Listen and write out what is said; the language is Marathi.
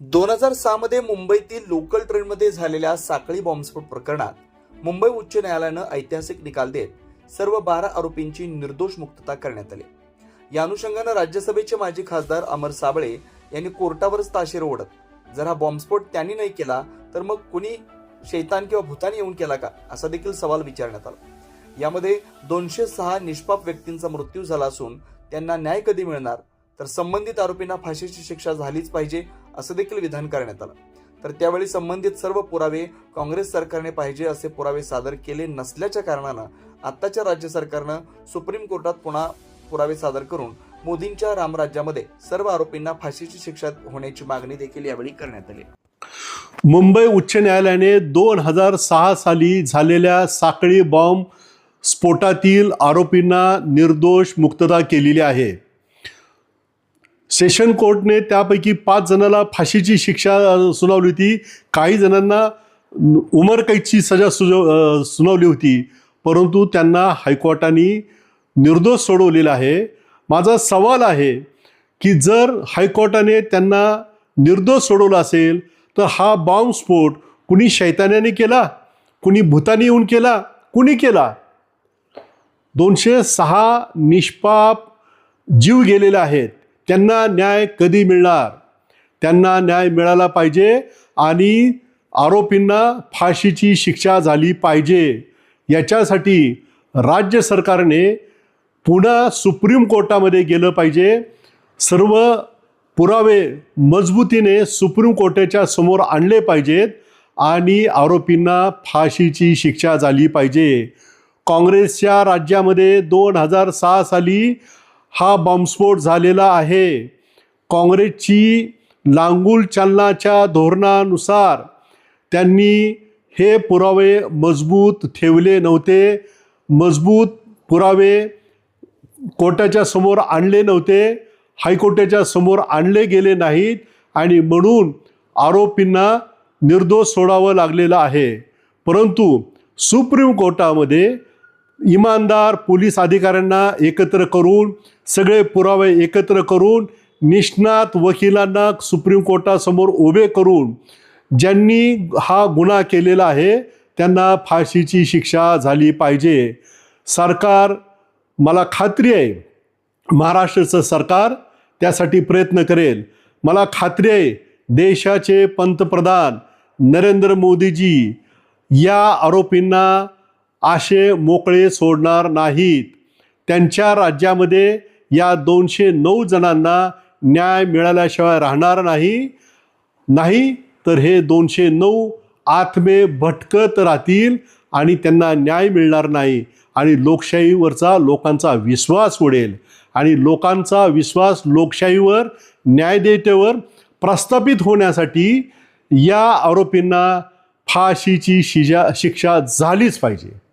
दोन हजार सहामध्ये मुंबईतील लोकल ट्रेनमध्ये झालेल्या साखळी बॉम्बस्फोट प्रकरणात मुंबई उच्च न्यायालयानं ऐतिहासिक निकाल देत सर्व बारा आरोपींची निर्दोष मुक्तता करण्यात आली. या अनुषंगानं राज्यसभेचे माजी खासदार अमर साबळे यांनी कोर्टावरच ताशेर ओढत जर हा बॉम्बस्फोट त्यांनी नाही केला तर मग कुणी शैतान किंवा भूतानी येऊन केला का? असा देखील सवाल विचारण्यात आला. यामध्ये दोनशे सहा निष्पाप व्यक्तींचा मृत्यू झाला असून त्यांना न्याय कधी मिळणार? तर संबंधित आरोपींना फाशीची शिक्षा झालीच पाहिजे असं देखील विधान करण्यात आलं. तर त्यावेळी संबंधित सर्व पुरावे काँग्रेस सरकारने पाहिजे असे पुरावे सादर केले नसल्याच्या कारणानं आत्ताच्या राज्य सरकारनं सुप्रीम कोर्टात पुन्हा पुरावे सादर करून मोदींच्या रामराज्यामध्ये सर्व आरोपींना फाशीची शिक्षा होण्याची मागणी देखील यावेळी करण्यात आली. मुंबई उच्च न्यायालयाने दोन हजार सहा साली झालेल्या साखळी बॉम्ब स्फोटातील आरोपींना निर्दोष मुक्तता केलेली आहे. सेशन कोर्टने त्यापैकी पाच जणांना फाशीची शिक्षा सुनावली होती. काही जणांना उमरकैदची सजा सुजव सुनावली होती. परंतु त्यांना हायकोर्टाने निर्दोष सोडवलेला आहे. माझा सवाल आहे की जर हायकोर्टाने त्यांना निर्दोष सोडवला असेल तर हा बॉम्बस्फोट कुणी शैतान्याने केला? कुणी भूताने येऊन केला? कुणी केला? दोनशे सहा निष्पाप जीव गेलेले आहेत. त्यांना न्याय कधी मिळणार? त्यांना न्याय मिळाला पाहिजे आणि आरोपींना फाशीची शिक्षा झाली पाहिजे. याच्यासाठी राज्य सरकारने पुन्हा सुप्रीम कोर्टामध्ये गेलं पाहिजे. सर्व पुरावे मजबूतीने सुप्रीम कोर्टाच्या समोर आणले पाहिजेत आणि आरोपींना फाशीची शिक्षा झाली पाहिजे. काँग्रेसच्या राज्यामध्ये दोन हजार सहा साली हा बॉम्बस्फोट झालेला आहे. काँग्रेसची लांगूल चालनाच्या धोरणानुसार त्यांनी हे पुरावे मजबूत ठेवले नव्हते. मजबूत पुरावे कोर्टाच्या समोर आणले नव्हते. हायकोर्टाच्या समोर आणले गेले नाहीत आणि म्हणून आरोपींना निर्दोष सोडावं लागलेलं आहे. परंतु सुप्रीम कोर्टामध्ये इमानदार पोलीस अधिकाऱ्यांना एकत्र करून सगळे पुरावे एकत्र करून निष्णात वकिलांना सुप्रीम कोर्टासमोर उभे करून ज्यांनी हा गुन्हा केलेला आहे त्यांना फाशीची शिक्षा झाली पाहिजे. सरकार मला खात्री आहे महाराष्ट्राचं सरकार त्यासाठी प्रयत्न करेल. मला खात्री आहे देशाचे पंतप्रधान नरेंद्र मोदीजी या आरोपींना आशे मोकळे सोडणार नाहीत. त्यांच्या राज्यामध्ये या दोनशे नऊ जणांना न्याय मिळाल्याशिवाय राहणार नाही. नाही तर हे दोनशे नऊ आत्मे भटकत राहतील आणि त्यांना न्याय मिळणार नाही. आणि लोकशाहीवरचा लोकांचा विश्वास उडेल. आणि लोकांचा विश्वास लोकशाहीवर न्यायदेतेवर प्रस्थापित होण्यासाठी या आरोपींना फाशीची शिजा शिक्षा झालीच पाहिजे.